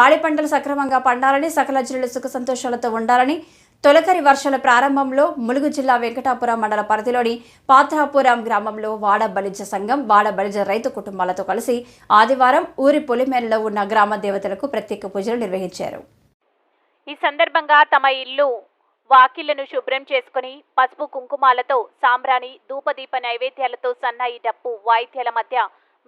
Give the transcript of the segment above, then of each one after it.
పాడి పంటలు సక్రమంగా పండాలని సకల జిల్లాలు సుఖ సంతోషాలతో ఉండాలని తొలకరి వర్షాల ప్రారంభంలో ములుగు జిల్లా వెంకటాపురం మండల పరిధిలోని పాత్రాపురం గ్రామంలో వాడ బలిజ సంఘం వాడ బలిజ రైతు కుటుంబాలతో కలిసి ఆదివారం ఊరి పొలిమేరలో ఉన్న గ్రామ దేవతలకు ప్రత్యేక పూజలు నిర్వహించారు. ఈ సందర్భంగా తమ ఇల్లు వాకిళ్ళను శుభ్రం చేసుకుని పసుపు కుంకుమాలతో సాంబ్రాణి ధూపదీప నైవేద్యాలతో సన్నాయి డప్పు వాయిద్యాల మధ్య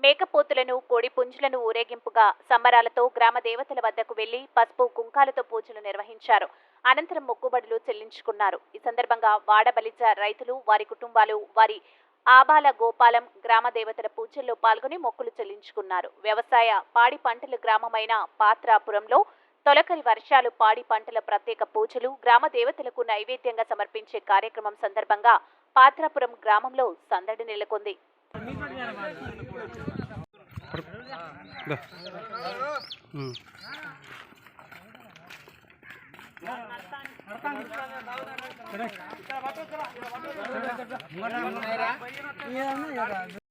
మేకపోతులను కోడి పుంజులను ఊరేగింపుగా సంబరాలతో గ్రామ దేవతల వద్దకు వెళ్ళి పసుపు కుంకాలతో పూజలు నిర్వహించారు. అనంతరం మొక్కుబడులు చెల్లించుకున్నారు. ఈ సందర్భంగా వాడబలిజ రైతులు వారి కుటుంబాలు వారి ఆబాల గోపాలం గ్రామ దేవతల పూజల్లో పాల్గొని మొక్కులు చెల్లించుకున్నారు. వ్యవసాయ పాడి పంటల గ్రామమైన పాత్రాపురంలో తొలకరి వర్షాలు పాడి పంటల ప్రత్యేక పూజలు గ్రామ దేవతలకు నైవేద్యంగా సమర్పించే కార్యక్రమం సందర్భంగా పాత్రాపురం గ్రామంలో సందడి నెలకొంది.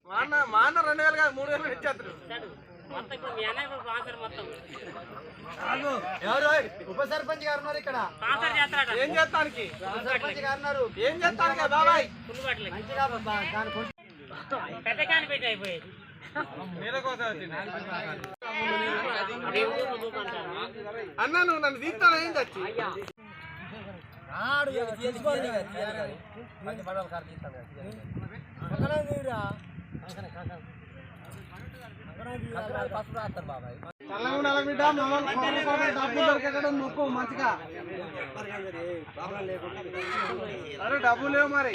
మాన్న మాన్న రెండు వేలు కాదు మూడు వేలు ఇచ్చేస్తారు ఎవరు? ఉప సర్పంచ్ గారు ఉన్నారు ఇక్కడ. ఏం చేస్తానికి? సర్పంచ్ గారు ఉన్నారు ఏం చేస్తానికి? బాబాయ్? మంచిగా బా- దాని మీద కోసం వచ్చింది. అన్న నువ్వు నన్ను తీస్తాను ఏం ఉండాలి బిడ్డ డబ్బులు మొక్కు మంచిగా అరే డబ్బులు లేవు మరి.